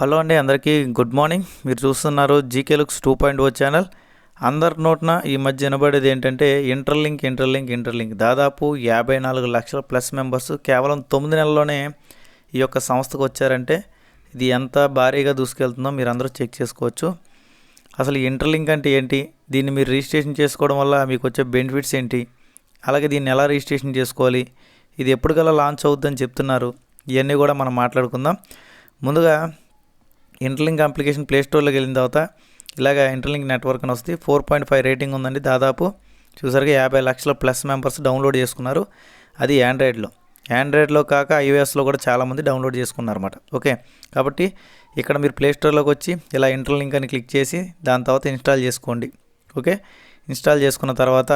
Hello అండి అందరికీ good morning. మీరు చూస్తున్నారు GK looks two point O channel. అందరి నోట్న ఈ మధ్య వినబడేది ఏంటంటే ఇంటర్లింక్ ఇంటర్లింక్ ఇంటర్లింక్. దాదాపు యాభై నాలుగు లక్షల ప్లస్ మెంబర్స్ కేవలం తొమ్మిది నెలల్లోనే ఈ యొక్క సంస్థకు వచ్చారంటే ఇది ఎంత భారీగా దూసుకెళ్తుందో మీరు అందరూ చెక్ చేసుకోవచ్చు. అసలు ఇంటర్లింక్ అంటే ఏంటి? దీన్ని మీరు రిజిస్ట్రేషన్ చేసుకోవడం వల్ల మీకు వచ్చే బెనిఫిట్స్ ఏంటి? అలాగే దీన్ని ఎలా రిజిస్ట్రేషన్ చేసుకోవాలి? ఇది ఎప్పటికల్లా లాంచ్ అవుద్దని చెప్తున్నారు. ఇవన్నీ కూడా మనం మాట్లాడుకుందాం. ముందుగా ఇంటర్లింక్ అప్లికేషన్ ప్లేస్టోర్లోకి వెళ్ళిన తర్వాత ఇలాగ ఇంటర్లింక్ నెట్వర్క్ అని వస్తుంది. ఫోర్ పాయింట్ ఫైవ్ రేటింగ్ ఉందండి దాదాపు. చూసారుగా యాభై లక్షల ప్లస్ మెంబర్స్ డౌన్లోడ్ చేసుకున్నారు. అది ఆండ్రాయిడ్లో. ఆండ్రాయిడ్లో కాక ఐఓఎస్లో కూడా చాలామంది డౌన్లోడ్ చేసుకున్నారు అనమాట ఓకే. కాబట్టి ఇక్కడ మీరు ప్లే స్టోర్లోకి వచ్చి ఇలా ఇంటర్లింక్ అని క్లిక్ చేసి దాని తర్వాత ఇన్స్టాల్ చేసుకోండి. ఓకే. ఇన్స్టాల్ చేసుకున్న తర్వాత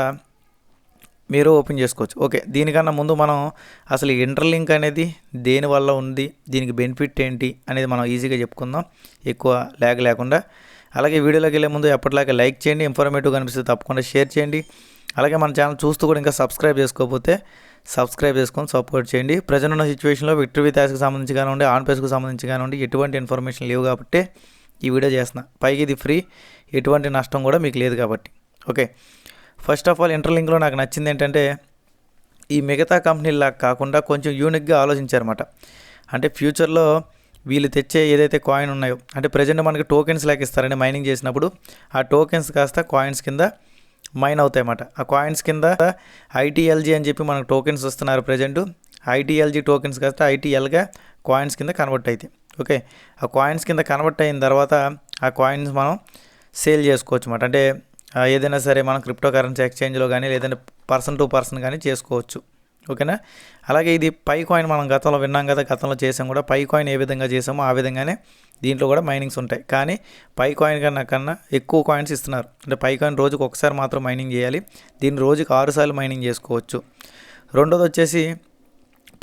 మీరు ఓపెన్ చేసుకోవచ్చు. ఓకే దీనికన్నా ముందు మనం అసలు ఇంటర్లింక్ అనేది దేని వల్ల ఉంది దీనికి బెనిఫిట్ ఏంటి అనేది మనం ఈజీగా చెప్పుకుందాం. ఎక్కువ ల్యాగ్ లేకుండా. అలాగే వీడియోలోకి వెళ్ళే ముందు ఎప్పటిలాగా లైక్ చేయండి ఇన్ఫర్మేటివ్ కనిపిస్తే తప్పకుండా షేర్ చేయండి. అలాగే మన ఛానల్ చూస్తూ కూడా ఇంకా సబ్స్క్రైబ్ చేసుకోకపోతే సబ్స్క్రైబ్ చేసుకొని సపోర్ట్ చేయండి. ప్రజెంట్ ఉన్న సిచ్యువేషన్లో విక్టరీ వితాస్కి సంబంధించి కానివ్వండి ఆన్ పేస్కి సంబంధించి కానివ్వండి ఎటువంటి ఇన్ఫర్మేషన్ లేవు కాబట్టి ఈ వీడియో చేస్తున్నా. పైకి ఇది ఫ్రీ ఎటువంటి నష్టం కూడా మీకు లేదు కాబట్టి. ఓకే. ఫస్ట్ ఆఫ్ ఆల్ ఇంటర్లింక్లో నాకు నచ్చింది ఏంటంటే ఈ మిగతా కంపెనీలా కాకుండా కొంచెం యూనిక్గా ఆలోచించారన్నమాట. అంటే ఫ్యూచర్లో వీళ్ళు తెచ్చే ఏదైతే కాయిన్ ఉన్నాయో అంటే ప్రజెంట్ మనకి టోకెన్స్ లాగా ఇస్తారండి మైనింగ్ చేసినప్పుడు. ఆ టోకెన్స్ కాస్త కాయిన్స్ కింద మైన్ అవుతాయన్నమాట. ఆ కాయిన్స్ కింద ఐటీఎల్జీ అని చెప్పి మనకు టోకెన్స్ వస్తున్నారు ప్రజెంట్ ఐటీఎల్జీ టోకెన్స్ కాస్త ఐటీఎల్గా కాయిన్స్ కింద కన్వర్ట్ అవుతాయి ఓకే ఆ కాయిన్స్ కింద కన్వర్ట్ అయిన తర్వాత ఆ కాయిన్స్ మనం సేల్ చేసుకోవచ్చు అన్నమాట అంటే ఏదైనా సరే మనం క్రిప్టో కరెన్సీ ఎక్స్చేంజ్లో కానీ లేదంటే పర్సన్ టు పర్సన్ కానీ చేసుకోవచ్చు. ఓకేనా? అలాగే ఇది పై కాయిన్ మనం గతంలో విన్నాం కదా గతంలో చేసాం కూడా. పై కాయిన్ ఏ విధంగా చేసామో ఆ విధంగానే దీంట్లో కూడా మైనింగ్స్ ఉంటాయి. కానీ పై కాయిన్ కన్నా కన్నా ఎక్కువ కాయిన్స్ ఇస్తున్నారు. అంటే పై కాయిన్ రోజుకు ఒకసారి మాత్రం మైనింగ్ చేయాలి. దీన్ని రోజుకు ఆరుసార్లు మైనింగ్ చేసుకోవచ్చు. రెండోది వచ్చేసి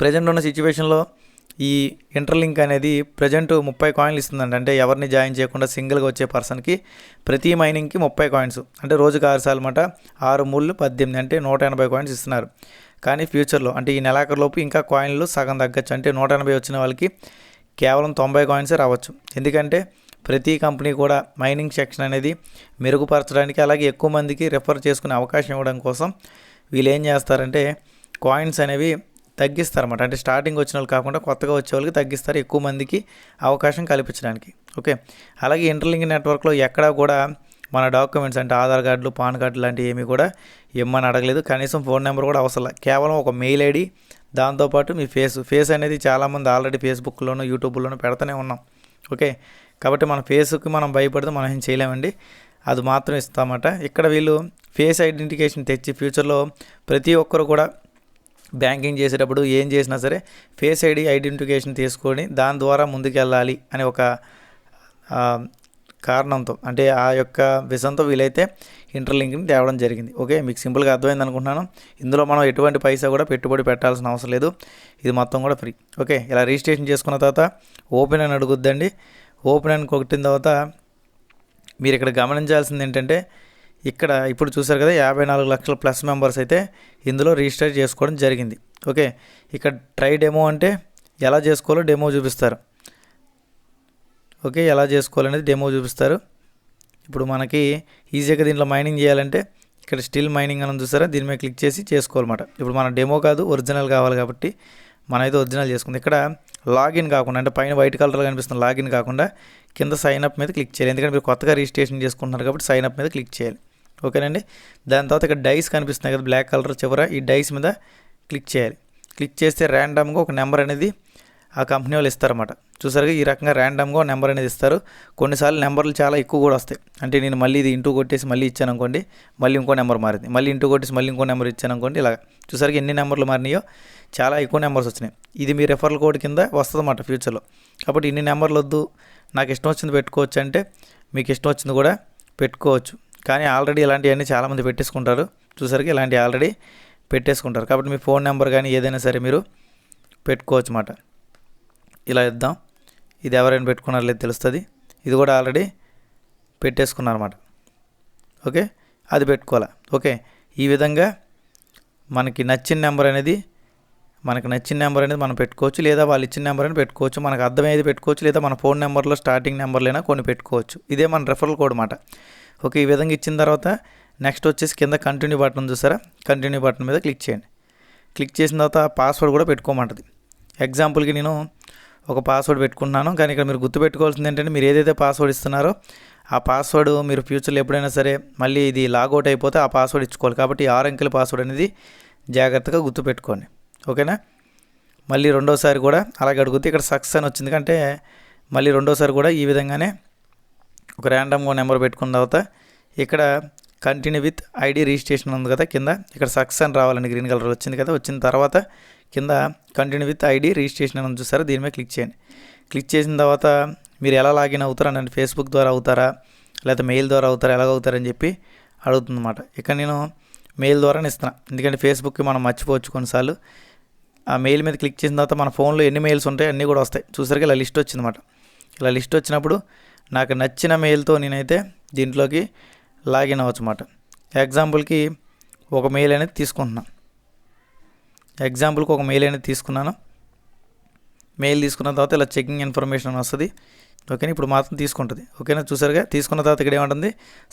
ప్రజెంట్ ఉన్న సిచ్యువేషన్లో ఈ ఇంటర్లింక్ అనేది ప్రజెంట్ ముప్పై కాయిన్లు ఇస్తుందండి అంటే ఎవరిని జాయిన్ చేయకుండా సింగిల్గా వచ్చే పర్సన్కి ప్రతి మైనింగ్కి ముప్పై కాయిన్స్. అంటే రోజుకు ఆరు సార్లు అనమాట ఆరు మూళ్ళు పద్దెనిమిది అంటే నూట ఎనభై కాయిన్స్ ఇస్తున్నారు. కానీ ఫ్యూచర్లో అంటే ఈ నెలాఖరులోపు ఇంకా కాయిన్లు సగం తగ్గచ్చు. అంటే నూట ఎనభై వచ్చిన వాళ్ళకి కేవలం తొంభై కాయిన్సే రావచ్చు. ఎందుకంటే ప్రతి కంపెనీ కూడా మైనింగ్ సెక్షన్ అనేది మెరుగుపరచడానికి అలాగే ఎక్కువ మందికి రెఫర్ చేసుకునే అవకాశం ఇవ్వడం కోసం వీళ్ళు ఏం చేస్తారంటే కాయిన్స్ అనేవి తగ్గిస్తారన్నమాట. అంటే స్టార్టింగ్ వచ్చిన వాళ్ళు కాకుండా కొత్తగా వచ్చే వాళ్ళకి తగ్గిస్తారు ఎక్కువ మందికి అవకాశం కల్పించడానికి. ఓకే? అలాగే ఇంటర్లింక్ నెట్వర్క్లో ఎక్కడా కూడా మన డాక్యుమెంట్స్ అంటే ఆధార్ కార్డులు పాన్ కార్డు లాంటివి ఏమీ కూడా ఇమ్మని అడగలేదు. కనీసం ఫోన్ నెంబర్ కూడా అవసరం కేవలం ఒక మెయిల్ ఐడి దాంతోపాటు మీ ఫేస్ ఫేస్ అనేది చాలామంది ఆల్రెడీ ఫేస్బుక్లోనూ యూట్యూబ్లోనూ పెడతానే ఉన్నాం. ఓకే? కాబట్టి మన ఫేస్కి మనం భయపడితే మనం ఏం చేయలేమండి. అది మాత్రం ఇస్తామట. ఇక్కడ వీళ్ళు ఫేస్ ఐడెంటిఫికేషన్ తెచ్చి ఫ్యూచర్లో ప్రతి ఒక్కరు కూడా బ్యాంకింగ్ చేసేటప్పుడు ఏం చేసినా సరే ఫేస్ ఐడి ఐడెంటిఫికేషన్ తీసుకొని దాని ద్వారా ముందుకెళ్ళాలి అనే ఒక కారణంతో అంటే ఆ యొక్క విషంతో వీలైతే ఇంటర్లింక్ని తేవడం జరిగింది. ఓకే మీకు సింపుల్గా అర్థమైంది అనుకుంటున్నాను. ఇందులో మనం ఎటువంటి పైసా కూడా పెట్టుబడి పెట్టాల్సిన అవసరం లేదు. ఇది మొత్తం కూడా ఫ్రీ. ఓకే ఇలా రిజిస్ట్రేషన్ చేసుకున్న తర్వాత ఓపెన్ అని అడుగుద్దండి. ఓపెన్ అని కొట్టిన తర్వాత మీరు ఇక్కడ గమనించాల్సింది ఏంటంటే ఇక్కడ ఇప్పుడు చూసారు కదా యాభై నాలుగు లక్షల ప్లస్ మెంబర్స్ అయితే ఇందులో రిజిస్టర్ చేసుకోవడం జరిగింది. ఓకే ఇక్కడ ట్రై డెమో అంటే ఎలా చేసుకోవాలో డెమో చూపిస్తారు. ఓకే ఎలా చేసుకోవాలనేది డెమో చూపిస్తారు. ఇప్పుడు మనకి ఈజీగా దీంట్లో మైనింగ్ చేయాలంటే ఇక్కడ స్టిల్ మైనింగ్ అని చూసారా దీని మీద క్లిక్ చేసి చేసుకోవాలన్నమాట. ఇప్పుడు మన డెమో కాదు ఒరిజినల్ కావాలి కాబట్టి మనమైతే ఒరిజినల్ చేసుకుంది. ఇక్కడ లాగిన్ కాకుండా అంటే పైన వైట్ కలర్లో కనిపిస్తున్న లాగిన్ కాకుండా కింద సైన్ అప్ మీద క్లిక్ చేయాలి. ఎందుకంటే మీరు కొత్తగా రిజిస్ట్రేషన్ చేసుకుంటున్నారు కాబట్టి సైన్ అప్ మీద క్లిక్ చేయాలి. ఓకేనండి? దాని తర్వాత ఇక్కడ డైస్ కనిపిస్తున్నాయి కదా బ్లాక్ కలర్ చివర. ఈ డైస్ మీద క్లిక్ చేయాలి. క్లిక్ చేస్తే ర్యాండమ్గా ఒక నెంబర్ అనేది ఆ కంపెనీ వాళ్ళు ఇస్తారన్నమాట. చూసారుగా ఈ రకంగా ర్యాండమ్గా నెంబర్ అనేది ఇస్తారు. కొన్నిసార్లు నెంబర్లు చాలా ఎక్కువ కూడా వస్తాయి. అంటే నేను మళ్ళీ ఇది ఇంటూ కొట్టేసి మళ్ళీ ఇచ్చాను అనుకోండి మళ్ళీ ఇంకో నెంబర్ మారింది. మళ్ళీ ఇంటూ కొట్టేసి మళ్ళీ ఇంకో నెంబర్ ఇచ్చాను అనుకోండి ఇలా చూసారుగా ఎన్ని నెంబర్లు మారినాయో చాలా ఎక్కువ నెంబర్స్ వచ్చినాయి. ఇది మీ రెఫరల్ కోడ్ కింద వస్తుందన్నమాట ఫ్యూచర్లో కాబట్టి ఇన్ని నెంబర్లు వద్దు. నాకు ఇష్టం వచ్చింది పెట్టుకోవచ్చు అంటే మీకు ఇష్టం వచ్చింది కూడా పెట్టుకోవచ్చు. కానీ ఆల్రెడీ ఇలాంటివన్నీ చాలామంది పెట్టేసుకుంటారు. చూసరికి ఇలాంటివి ఆల్రెడీ పెట్టేసుకుంటారు. కాబట్టి మీ ఫోన్ నెంబర్ కానీ ఏదైనా సరే మీరు పెట్టుకోవచ్చు అన్నమాట. ఇలా ఇద్దాం. ఇది ఎవరైనా పెట్టుకున్నారో లేదు తెలుస్తుంది. ఇది కూడా ఆల్రెడీ పెట్టేసుకున్నారన్నమాట ఓకే? అది పెట్టుకోవాలి? ఓకే. ఈ విధంగా మనకి నచ్చిన నెంబర్ అనేది మనకు నచ్చిన నెంబర్ అనేది మనం పెట్టుకోవచ్చు. లేదా వాళ్ళు ఇచ్చిన నెంబర్ అని పెట్టుకోవచ్చు. మనకు అర్థమయ్యేది పెట్టుకోవచ్చు. లేదా మన ఫోన్ నెంబర్లో స్టార్టింగ్ నెంబర్లైనా కొన్ని పెట్టుకోవచ్చు. ఇదే మన రెఫరల్ కోడ్ మాట ఓకే ఈ విధంగా ఇచ్చిన తర్వాత నెక్స్ట్ వచ్చేసి కింద కంటిన్యూ బటన్ చూసారా? కంటిన్యూ బటన్ మీద క్లిక్ చేయండి. క్లిక్ చేసిన తర్వాత పాస్వర్డ్ కూడా పెట్టుకోమంటుంది. ఎగ్జాంపుల్కి నేను ఒక పాస్వర్డ్ పెట్టుకుంటున్నాను కానీ ఇక్కడ మీరు గుర్తుపెట్టుకోవాల్సింది ఏంటంటే మీరు ఏదైతే పాస్వర్డ్ ఇస్తున్నారో ఆ పాస్వర్డ్ మీరు ఫ్యూచర్లో ఎప్పుడైనా సరే మళ్ళీ ఇది లాగౌట్ అయిపోతే ఆ పాస్వర్డ్ ఇచ్చుకోవాలి. కాబట్టి ఆరు అంకెల పాస్వర్డ్ అనేది జాగ్రత్తగా గుర్తుపెట్టుకోండి. ఓకేనా? మళ్ళీ రెండోసారి కూడా అలాగే అడుగుతే ఇక్కడ సక్సెస్ అని వచ్చింది. కంటే మళ్ళీ రెండోసారి కూడా ఈ విధంగానే ఒక ర్యాండమ్గా నెంబర్ పెట్టుకున్న తర్వాత ఇక్కడ కంటిన్యూ విత్ ఐడి రిజిస్ట్రేషన్ ఉంది కదా కింద. ఇక్కడ సక్సెస్ అని రావాలండి గ్రీన్ కలర్ వచ్చింది కదా వచ్చిన తర్వాత కింద కంటిన్యూ విత్ ఐడి రిజిస్ట్రేషన్ అని చూసారా? దీని మీద క్లిక్ చేయండి. క్లిక్ చేసిన తర్వాత మీరు ఎలా లాగిన్ అవుతారా అంటే ఫేస్బుక్ ద్వారా అవుతారా? లేకపోతే మెయిల్ ద్వారా అవుతారా? ఎలాగ అవుతారని చెప్పి అడుగుతుందన్నమాట. ఇక్కడ నేను మెయిల్ ద్వారానే ఇస్తున్నాను ఎందుకంటే ఫేస్బుక్కి మనం మర్చిపోవచ్చు కొన్నిసార్లు. ఆ మెయిల్ మీద క్లిక్ చేసిన తర్వాత మన ఫోన్లో ఎన్ని మెయిల్స్ ఉంటాయి అన్నీ కూడా వస్తాయి. చూసరికి ఇలా లిస్ట్ వచ్చిందన్నమాట. ఇలా లిస్ట్ వచ్చినప్పుడు నాకు నచ్చిన మెయిల్తో నేనైతే దీంట్లోకి లాగిన్ అవ్వచ్చు అన్నమాట ఎగ్జాంపుల్కి ఒక మెయిల్ అనేది తీసుకుంటున్నాను ఎగ్జాంపుల్కి ఒక మెయిల్ అనేది తీసుకున్నాను. మెయిల్ తీసుకున్న తర్వాత ఇలా చెకింగ్ ఇన్ఫర్మేషన్ వస్తుంది. ఓకేనా ఇప్పుడు మాత్రం తీసుకుంటుంది. ఓకేనా చూసారుగా? తీసుకున్న తర్వాత ఇక్కడ ఏమంటుంది?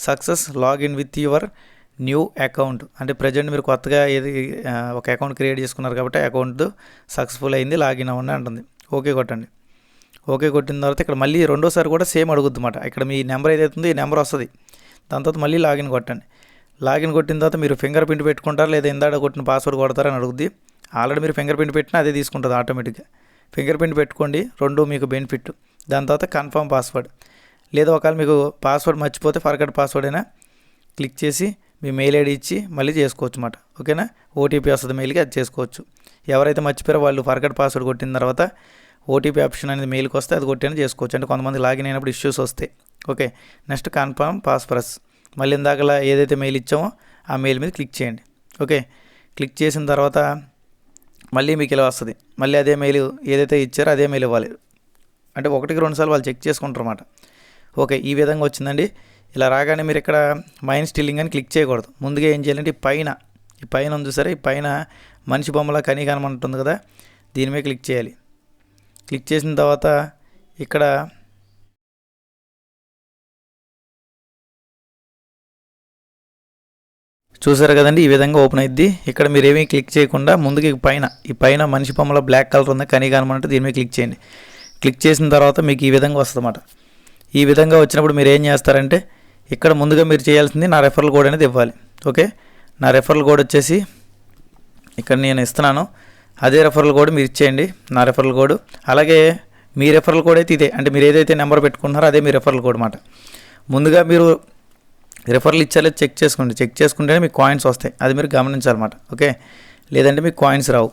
Success login with your new account అంటే ప్రజెంట్ మీరు కొత్తగా ఏది ఒక అకౌంట్ క్రియేట్ చేసుకున్నారు కాబట్టి అకౌంట్ సక్సెస్ఫుల్ అయింది లాగిన్ అవ్వండి అంటుంది. ఓకే కొట్టండి. ఓకే కొట్టిన తర్వాత ఇక్కడ మళ్ళీ రెండోసారి కూడా సేమ్ అడుగుద్ది అనమాట ఇక్కడ మీ నెంబర్ ఏదైతే ఉందో ఈ నెంబర్ వస్తుంది. దాని తర్వాత మళ్ళీ లాగిన్ కొట్టండి. లాగిన్ కొట్టిన తర్వాత మీరు ఫింగర్ ప్రింట్ పెట్టుకుంటారా లేదా ఇందాక కొట్టిన పాస్వర్డ్ కొడతారని అడుగుద్ది. ఆల్రెడీ మీరు ఫింగర్ ప్రింట్ పెట్టినా అదే తీసుకుంటుంది ఆటోమేటిక్గా. ఫింగర్ ప్రింట్ పెట్టుకోండి రెండు మీకు బెనిఫిట్. దాని తర్వాత కన్ఫర్మ్ పాస్వర్డ్. లేదా ఒకవేళ మీకు పాస్వర్డ్ మర్చిపోతే ఫర్గట్ పాస్వర్డ్ అయినా క్లిక్ చేసి మీ మెయిల్ ఐడి ఇచ్చి మళ్ళీ చేసుకోవచ్చు అన్నమాట ఓకేనా? ఓటీపీ వస్తుంది మెయిల్కి అది చేసుకోవచ్చు. ఎవరైతే మర్చిపోయారో వాళ్ళు ఫర్గట్ పాస్వర్డ్ కొట్టిన తర్వాత ఓటీపీ ఆప్షన్ అనేది మెయిల్కి వస్తే అది కొట్టిన చేసుకోవచ్చు. అంటే కొంతమంది లాగిన్ అయినప్పుడు ఇష్యూస్ వస్తాయి. ఓకే నెక్స్ట్ కన్ఫర్మ్ పాస్ప్రస్ మళ్ళీ ఇందాకలా ఏదైతే మెయిల్ ఇచ్చామో ఆ మెయిల్ మీద క్లిక్ చేయండి. ఓకే క్లిక్ చేసిన తర్వాత మళ్ళీ మీకు ఇలా వస్తుంది. మళ్ళీ అదే మెయిల్ ఏదైతే ఇచ్చారో అదే మెయిల్ ఇవ్వాలి. అంటే ఒకటికి రెండు సార్లు వాళ్ళు చెక్ చేసుకుంటారు అన్నమాట. ఓకే ఈ విధంగా వచ్చిందండి. ఇలా రాగానే మీరు ఇక్కడ మైన్ స్టిల్లింగ్ అని క్లిక్ చేయకూడదు. ముందుగా ఏం చేయాలంటే ఈ పైన ఈ పైన ఉంది సరే ఈ పైన మనిషి బొమ్మలా కనీ కనమంటుంది కదా? దీని మీద క్లిక్ చేయాలి. క్లిక్ చేసిన తర్వాత ఇక్కడ చూసారు కదండి? ఈ విధంగా ఓపెన్ అయింది ఇక్కడ మీరు ఏమీ క్లిక్ చేయకుండా ముందుకి పైన ఈ పైన మనిషి బొమ్మలో బ్లాక్ కలర్ ఉంది కనీ కనమంటే దీని మీద క్లిక్ చేయండి. క్లిక్ చేసిన తర్వాత మీకు ఈ విధంగా వస్తుందన్నమాట. ఈ విధంగా వచ్చినప్పుడు మీరు ఏం చేస్తారంటే ఇక్కడ ముందుగా మీరు చేయాల్సింది నా రెఫరల్ కోడ్ అనేది ఇవ్వాలి. ఓకే? నా రెఫరల్ కోడ్ వచ్చేసి ఇక్కడ నేను ఇస్తున్నాను. అదే రెఫరల్ కోడ్ మీరు ఇచ్చేయండి నా రెఫరల్ కోడ్ అలాగే మీ రెఫరల్ కోడ్ అయితే ఇదే అంటే మీరు ఏదైతే నెంబర్ పెట్టుకుంటున్నారో అదే మీ రెఫరల్ కోడ్ అన్నమాట ముందుగా మీరు రెఫరల్ ఇచ్చారో చెక్ చేసుకోండి. చెక్ చేసుకుంటేనే మీకు కాయిన్స్ వస్తాయి. అది మీరు గమనించాలన్నమాట ఓకే లేదంటే మీకు కాయిన్స్ రావు.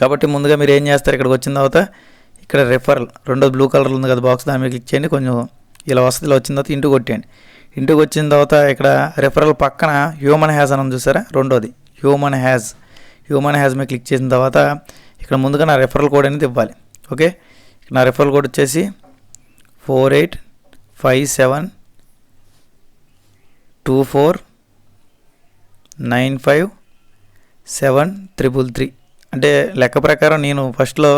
కాబట్టి ముందుగా మీరు ఏం చేస్తారు? ఇక్కడికి వచ్చిన తర్వాత ఇక్కడ రెఫరల్ రెండో బ్లూ కలర్ ఉంది కదా బాక్స్ దాని మీద క్లిక్ చేయండి. కొంచెం ఇలా వస్తుంది ఇలా వచ్చిన తర్వాత ఇంటికి కొట్టేయండి. ఇంటికి వచ్చిన తర్వాత ఇక్కడ రెఫరల్ పక్కన హ్యూమన్ హ్యాజ్ అని చూసారా? రెండోది హ్యూమన్ హ్యాజ్ హ్యూమన్ హ్యాజ్ మీ క్లిక్ చేసిన తర్వాత ఇక్కడ ముందుగా నా రెఫరల్ కోడ్ అనేది ఇవ్వాలి. ఓకే నా రెఫరల్ కోడ్ వచ్చేసి four eight five seven two four nine five seven triple three అంటే లెక్క ప్రకారం నేను ఫస్ట్లో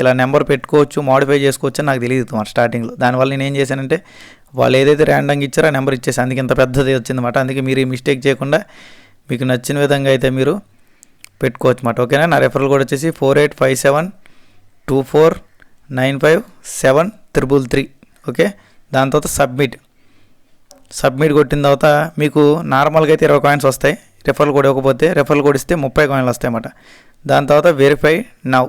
ఇలా నెంబర్ పెట్టుకోవచ్చు మాడిఫై చేసుకోవచ్చు అని నాకు తెలియదు మరి స్టార్టింగ్లో దానివల్ల నేను ఏం చేశానంటే వాళ్ళు ఏదైతే ర్యాండంగా ఇచ్చారో ఆ నెంబర్ ఇచ్చేసి. అందుకే ఇంత పెద్దది వచ్చిందన్నమాట. అందుకే మీరు ఈ మిస్టేక్ చేయకుండా మీకు నచ్చిన విధంగా అయితే మీరు పెట్టుకోవచ్చు అన్నమాట. ఓకేనా? నా రెఫరల్ కూడా వచ్చేసి four eight five seven two four nine five seven triple three okay? దాని తర్వాత సబ్మిట్ సబ్మిట్ కొట్టిన తర్వాత మీకు నార్మల్గా అయితే ఇరవై కాయిన్స్ వస్తాయి. రెఫరల్ కోడ్ ఇవ్వకపోతే రెఫరల్ కోడ్ ఇస్తే ముప్పై కాయిన్లు వస్తాయన్నమాట దాని తర్వాత వెరిఫై నవ్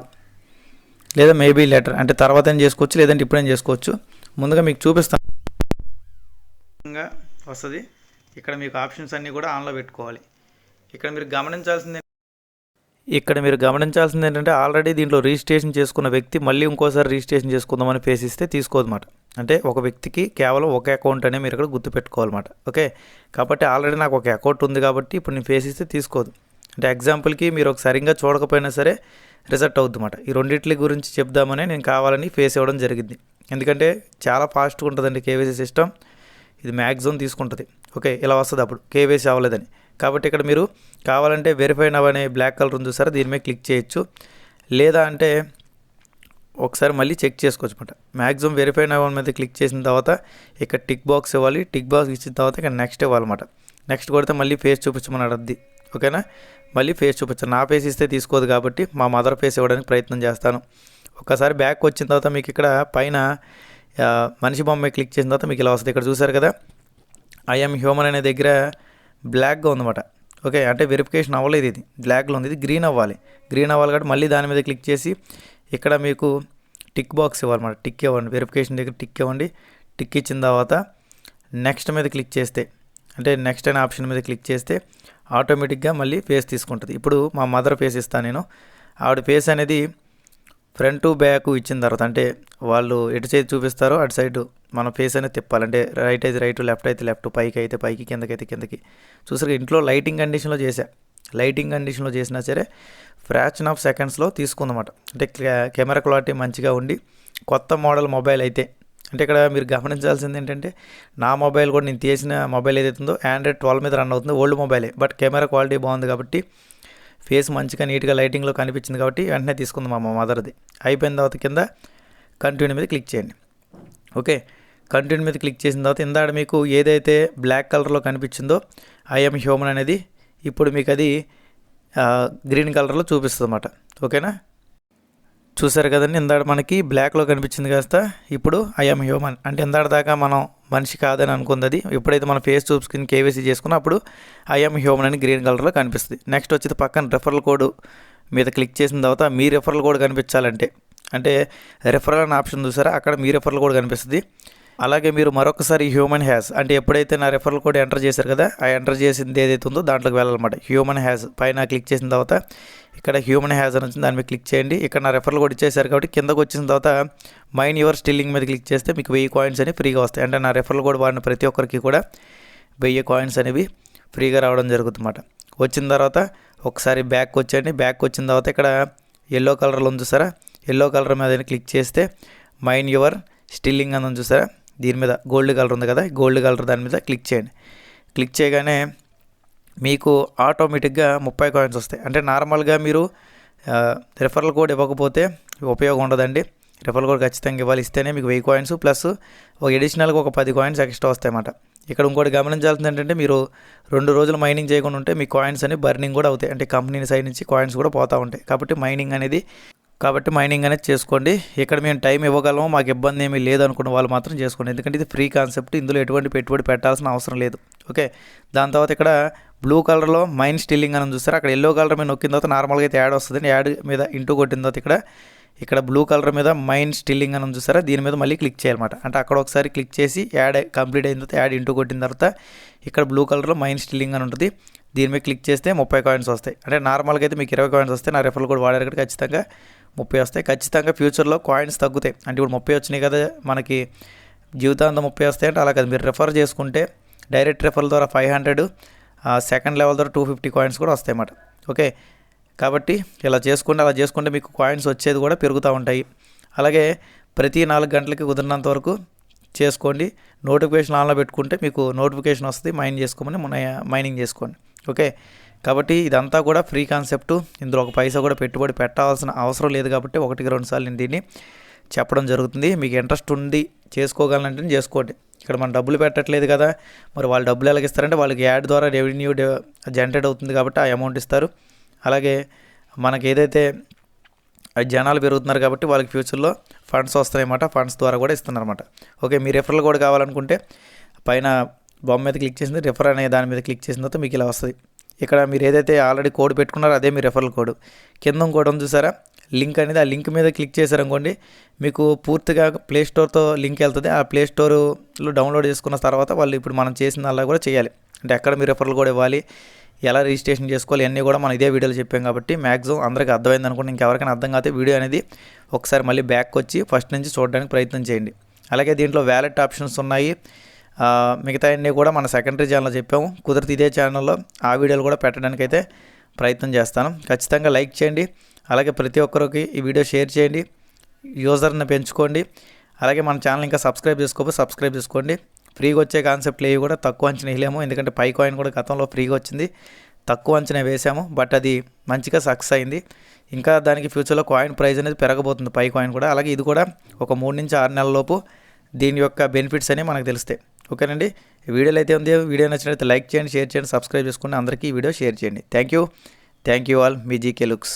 లేదా మేబీ లెటర్ అంటే తర్వాత ఏం చేసుకోవచ్చు? లేదంటే ఇప్పుడేం చేసుకోవచ్చు? ముందుగా మీకు చూపిస్తాను వస్తుంది. ఇక్కడ మీకు ఆప్షన్స్ అన్నీ కూడా ఆన్లో పెట్టుకోవాలి. ఇక్కడ మీరు గమనించాల్సింది ఇక్కడ మీరు గమనించాల్సింది ఏంటంటే ఆల్రెడీ దీంట్లో రిజిస్ట్రేషన్ చేసుకున్న వ్యక్తి మళ్ళీ ఇంకోసారి రిజిస్ట్రేషన్ చేసుకుందామని ఫేస్ ఇస్తే తీసుకోదన్నమాట. అంటే ఒక వ్యక్తికి కేవలం ఒక అకౌంట్ అనే మీరు ఇక్కడ గుర్తుపెట్టుకోవాలన్నమాట. ఓకే? కాబట్టి ఆల్రెడీ నాకు ఒక అకౌంట్ ఉంది కాబట్టి ఇప్పుడు నేను ఫేస్ ఇస్తే తీసుకోదు. అంటే ఎగ్జాంపుల్కి మీరు ఒక సరిగ్గా చూడకపోయినా సరే రిజల్ట్ అవుద్ది ఈ రెండింటి గురించి చెప్దామని నేను కావాలని ఫేస్ ఇవ్వడం జరిగింది. ఎందుకంటే చాలా ఫాస్ట్గా ఉంటుందండి కేవైసీ సిస్టమ్. ఇది మ్యాక్సిమం తీసుకుంటుంది. ఓకే? ఇలా వస్తుంది అప్పుడు. కేవైసీ అవ్వలేదని. కాబట్టి ఇక్కడ మీరు కావాలంటే వెరిఫై నవ్ అనే బ్లాక్ కలర్ ఉంది చూసారా దీని మీద క్లిక్ చేయొచ్చు. లేదా అంటే ఒకసారి మళ్ళీ చెక్ చేసుకోవచ్చు అనమాట మ్యాక్సిమం వెరిఫై నవ్ మీద క్లిక్ చేసిన తర్వాత ఇక్కడ టిక్ బాక్స్ ఇవ్వాలి. టిక్ బాక్స్ ఇచ్చిన తర్వాత ఇక్కడ నెక్స్ట్ ఇవ్వాలన్నమాట. నెక్స్ట్ కొడితే మళ్ళీ ఫేస్ చూపించమని అడద్ది. ఓకేనా మళ్ళీ ఫేస్ చూపించాను నా ఫేస్ ఇస్తే తీసుకోదు కాబట్టి మా మదర్ ఫేస్ ఇవ్వడానికి ప్రయత్నం చేస్తాను. ఒకసారి బ్యాక్ వచ్చిన తర్వాత మీకు ఇక్కడ పైన మనిషి బొమ్మ క్లిక్ చేసిన తర్వాత మీకు ఇలా వస్తుంది. ఇక్కడ చూసారు కదా? ఐఎమ్ హ్యూమన్ అనే దగ్గర బ్లాక్గా ఉందన్నమాట. ఓకే అంటే వెరిఫికేషన్ అవ్వలేదు ఇది. బ్లాక్లో ఉంది ఇది గ్రీన్ అవ్వాలి. గ్రీన్ అవ్వాలి కాబట్టి మళ్ళీ దాని మీద క్లిక్ చేసి ఇక్కడ మీకు టిక్ బాక్స్ ఇవ్వాలన్నమాట. టిక్ ఇవ్వండి వెరిఫికేషన్ దగ్గర టిక్ ఇవ్వండి. టిక్ ఇచ్చిన తర్వాత నెక్స్ట్ మీద క్లిక్ చేస్తే అంటే నెక్స్ట్ అనే ఆప్షన్ మీద క్లిక్ చేస్తే ఆటోమేటిక్గా మళ్ళీ ఫేస్ తీసుకుంటుంది. ఇప్పుడు మా మదర్ ఫేస్ ఇస్తాను నేను. ఆవిడ ఫేస్ అనేది ఫ్రంట్ టు బ్యాక్ ఇచ్చిన తర్వాత అంటే వాళ్ళు ఎటు సైడ్ చూపిస్తారో అటు సైడ్ మన ఫేస్ అనేది తిప్పాలి. అంటే రైట్ అయితే రైట్ లెఫ్ట్ అయితే లెఫ్ట్ పైకి అయితే పైకి కిందకి అయితే కిందకి. చూసారు ఇంట్లో లైటింగ్ కండిషన్లో చేశా. లైటింగ్ కండిషన్లో చేసినా సరే ఫ్రాక్షన్ ఆఫ్ సెకండ్స్లో తీసుకుందన్నమాట. అంటే కెమెరా క్వాలిటీ మంచిగా ఉండి కొత్త మోడల్ మొబైల్ అయితే అంటే ఇక్కడ మీరు గమనించాల్సింది ఏంటంటే నా మొబైల్ కూడా నేను తీసిన మొబైల్ ఏదైతే ఉందో ఆండ్రాయిడ్ ట్వెల్వ్ మీద రన్ అవుతుంది ఓల్డ్ మొబైలే. బట్ కెమెరా క్వాలిటీ బాగుంది కాబట్టి ఫేస్ మంచిగా నీట్గా లైటింగ్లో కనిపించింది కాబట్టి వెంటనే తీసుకుంది మా మదర్ది. అయిపోయిన తర్వాత కింద కంటిన్యూ మీద క్లిక్ చేయండి. ఓకే? కంటిన్యూ మీద క్లిక్ చేసిన తర్వాత ఇందాడ మీకు ఏదైతే బ్లాక్ కలర్లో కనిపించిందో ఐఎమ్ హ్యూమన్ అనేది ఇప్పుడు మీకు అది గ్రీన్ కలర్లో చూపిస్తుంది అన్నమాట. ఓకేనా? చూసారు కదండి ఇందాడ మనకి బ్లాక్లో కనిపించింది కాస్త. ఇప్పుడు ఐఎమ్ హ్యూమన్ అంటే ఇందాడ దాకా మనం మనిషి కాదని అనుకుంది అది. ఎప్పుడైతే మన ఫేస్ చూసుకుని కేవైసీ చేసుకున్నా అప్పుడు ఐఎమ్ హ్యూమన్ అని గ్రీన్ కలర్లో కనిపిస్తుంది. నెక్స్ట్ వచ్చేది పక్కన రెఫరల్ కోడ్ మీద క్లిక్ చేసిన తర్వాత మీ రెఫరల్ కోడ్ కనిపించాలంటే. అంటే రెఫరల్ అనే ఆప్షన్ చూసారా? అక్కడ మీ రెఫరల్ కోడ్ కనిపిస్తుంది. అలాగే మీరు మరొకసారి హ్యూమన్ హ్యాస్ అంటే ఎప్పుడైతే నా రెఫరల్ కోడ్ ఎంటర్ చేశారు కదా ఆ ఎంటర్ చేసింది ఏదైతే ఉందో దాంట్లోకి వెళ్ళాలన్నమాట. హ్యూమన్ హ్యాస్ పైన క్లిక్ చేసిన తర్వాత ఇక్కడ హ్యూమన్ హ్యాస్ అని వచ్చింది దాని మీద క్లిక్ చేయండి. ఇక్కడ నా రెఫరల్ కోడ్ ఇచ్చేసారు కాబట్టి కిందకు వచ్చిన తర్వాత మైన్ యువర్ స్టిల్లింగ్ మీద క్లిక్ చేస్తే మీకు వెయ్యి కాయిన్స్ అనేవి ఫ్రీగా వస్తాయి. అంటే నా రెఫరల్ కోడ్ వాడిన ప్రతి ఒక్కరికి కూడా వెయ్యి కాయిన్స్ అనేవి ఫ్రీగా రావడం జరుగుతుందన్నమాట. వచ్చిన తర్వాత ఒకసారి బ్యాక్ వచ్చేయండి. బ్యాక్ వచ్చిన తర్వాత ఇక్కడ ఎల్లో కలర్లో ఉంది చూసారా? ఎల్లో కలర్ మీద క్లిక్ చేస్తే మైన్ యువర్ స్టిల్లింగ్ అని ఉంది చూసారా? దీని మీద గోల్డ్ కలర్ ఉంది కదా గోల్డ్ కలర్ దాని మీద క్లిక్ చేయండి. క్లిక్ చేయగానే మీకు ఆటోమేటిక్గా ముప్పై కాయిన్స్ వస్తాయి. అంటే నార్మల్గా మీరు రెఫరల్ కోడ్ ఇవ్వకపోతే ఉపయోగం ఉండదండి. రెఫరల్ కోడ్ ఖచ్చితంగా ఇవ్వాలి ఇస్తేనే మీకు వెయ్యి కాయిన్స్ ప్లస్ ఒక ఎడిషనల్గా ఒక పది కాయిన్స్ ఎక్స్ట్రా వస్తాయన్నమాట. ఇక్కడ ఇంకోటి గమనించాల్సింది ఏంటంటే మీరు రెండు రోజులు మైనింగ్ చేయకుండా ఉంటే మీ కాయిన్స్ అని బర్నింగ్ కూడా అవుతాయి. అంటే కంపెనీ సైడ్ నుంచి కాయిన్స్ కూడా పోతూ ఉంటాయి. కాబట్టి మైనింగ్ అనేది కాబట్టి మైనింగ్ అనేది చేసుకోండి. ఇక్కడ మేము టైం ఇవ్వగలము మాకు ఇబ్బంది ఏమీ లేదు అనుకున్న వాళ్ళు మాత్రం చేసుకోండి. ఎందుకంటే ఇది ఫ్రీ కాన్సెప్ట్ ఇందులో ఎటువంటి పెట్టుబడి పెట్టాల్సిన అవసరం లేదు. ఓకే దాని తర్వాత ఇక్కడ బ్లూ కలర్లో మైన్ స్టిల్లింగ్ అని చూస్తారు అక్కడ ఎల్లో కలర్ మీద నొక్కిన తర్వాత నార్మల్గా అయితే యాడ్ వస్తుంది యాడ్ మీద ఇంటూ కొట్టిన తర్వాత ఇక్కడ ఇక్కడ బ్లూ కలర్ మీద మైన్ స్టిల్లింగ్ అని చూసారా? దీని మీద మళ్ళీ క్లిక్ చేయాలన్నమాట. అంటే అక్కడ ఒకసారి క్లిక్ చేసి యాడ్ కంప్లీట్ అయిన తర్వాత యాడ్ ఇంటూ కొట్టిన తర్వాత ఇక్కడ బ్లూ కలర్లో మైన్ స్టిల్లింగ్ అని ఉంటుంది. దీని మీద క్లిక్ చేస్తే ముప్పై కాయిన్స్ వస్తాయి. అంటే నార్మల్గా అయితే మీకు ఇరవై కాయిన్స్ వస్తాయి. నా రెఫరల్ కూడా వాడారు కాబట్టి ఖచ్చితంగా ముప్పై వస్తాయి ఖచ్చితంగా ఫ్యూచర్లో కాయిన్స్ తగ్గుతాయి. అంటే ఇప్పుడు ముప్పై వచ్చినాయి కదా మనకి జీవితాంతం ముప్పై వస్తాయి అంటే అలా కదా. మీరు రిఫర్ చేసుకుంటే డైరెక్ట్ రిఫర్ ద్వారా ఫైవ్ హండ్రెడ్ సెకండ్ లెవెల్ ద్వారా టూ ఫిఫ్టీ కాయిన్స్ కూడా వస్తాయి అన్నమాట. ఓకే? కాబట్టి ఇలా చేసుకుంటే అలా చేసుకుంటే మీకు కాయిన్స్ వచ్చేది కూడా పెరుగుతూ ఉంటాయి. అలాగే ప్రతి నాలుగు గంటలకి కుదిరినంత వరకు చేసుకోండి. నోటిఫికేషన్ ఆన్లో పెట్టుకుంటే మీకు నోటిఫికేషన్ వస్తుంది. మైన్ చేసుకోమని మన మైనింగ్ చేసుకోండి. ఓకే? కాబట్టి ఇదంతా కూడా ఫ్రీ కాన్సెప్ట్. ఇందులో ఒక పైసా కూడా పెట్టుబడి పెట్టాల్సిన అవసరం లేదు కాబట్టి ఒకటికి రెండు సార్లు నేను దీన్ని చెప్పడం జరుగుతుంది. మీకు ఇంట్రెస్ట్ ఉంది చేసుకోగలనంటే చేసుకోండి. ఇక్కడ మనం డబ్బులు పెట్టట్లేదు కదా. మరి వాళ్ళు డబ్బులు ఎలాగ ఇస్తారంటే వాళ్ళకి యాడ్ ద్వారా రెవెన్యూ జనరేట్ అవుతుంది కాబట్టి ఆ అమౌంట్ ఇస్తారు. అలాగే మనకి ఏదైతే అది జనాలు పెరుగుతున్నారు కాబట్టి వాళ్ళకి ఫ్యూచర్లో ఫండ్స్ వస్తాయన్నమాట. ఫండ్స్ ద్వారా కూడా ఇస్తున్నారన్నమాట. ఓకే మీ రెఫరల్ కూడా కావాలనుకుంటే పైన బొమ్మ మీద క్లిక్ చేసింది. రిఫర్ అనే దాని మీద క్లిక్ చేసిన తర్వాత మీకు ఇలా వస్తుంది. ఇక్కడ మీరు ఏదైతే ఆల్రెడీ కోడ్ పెట్టుకున్నారో అదే మీ రెఫరల్ కోడ్ కింద ఇంకోటి ఉంది చూసారా? లింక్ అనేది ఆ లింక్ మీద క్లిక్ చేశారనుకోండి మీకు పూర్తిగా ప్లే స్టోర్తో లింక్ వెళ్తుంది. ఆ ప్లే స్టోర్లో డౌన్లోడ్ చేసుకున్న తర్వాత వాళ్ళు ఇప్పుడు మనం చేసిన అలా కూడా చేయాలి. అంటే ఎక్కడ మీ రెఫరల్ కూడా ఇవ్వాలి ఎలా రిజిస్ట్రేషన్ చేసుకోవాలి అన్నీ కూడా మనం ఇదే వీడియోలో చెప్పాం కాబట్టి మ్యాక్సిమం అందరికీ అర్థమైంది అనుకోండి. ఇంకెవరికైనా అర్థం కాకపోతే వీడియో అనేది ఒకసారి మళ్ళీ బ్యాక్ వచ్చి ఫస్ట్ నుంచి చూడడానికి ప్రయత్నం చేయండి. అలాగే దీంట్లో వ్యాలెట్ ఆప్షన్స్ ఉన్నాయి. మిగతా అన్నీ కూడా మన సెకండరీ ఛానల్లో చెప్పాము. కుదిరితే ఇదే ఛానల్లో ఆ వీడియోలు కూడా పెట్టడానికి అయితే ప్రయత్నం చేస్తాను. ఖచ్చితంగా లైక్ చేయండి. అలాగే ప్రతి ఒక్కరికి ఈ వీడియో షేర్ చేయండి. యూజర్ని పెంచుకోండి. అలాగే మన ఛానల్ ఇంకా సబ్స్క్రైబ్ చేసుకోకపోతే సబ్స్క్రైబ్ చేసుకోండి. ఫ్రీగా వచ్చే కాన్సెప్ట్లు ఏవి కూడా తక్కువ అంచనా వేయలేము. ఎందుకంటే పై కాయిన్ కూడా గతంలో ఫ్రీగా వచ్చింది. తక్కువ అంచనా వేసాము. బట్ అది మంచిగా సక్సెస్ అయింది. ఇంకా దానికి ఫ్యూచర్లో కాయిన్ ప్రైస్ అనేది పెరగబోతుంది పై కాయిన్ కూడా. అలాగే ఇది కూడా ఒక మూడు నుంచి ఆరు నెలల లోపు దీని యొక్క బెనిఫిట్స్ అనేవి మనకు తెలుస్తాయి. ఓకేనండి? వీడియోలో అయితే ఉంది. వీడియో నచ్చినట్లయితే లైక్ చేయండి షేర్ చేయండి సబ్స్క్రైబ్ చేసుకోండి అందరికీ ఈ వీడియో షేర్ చేయండి. Thank you. Thank you all. Me GK looks.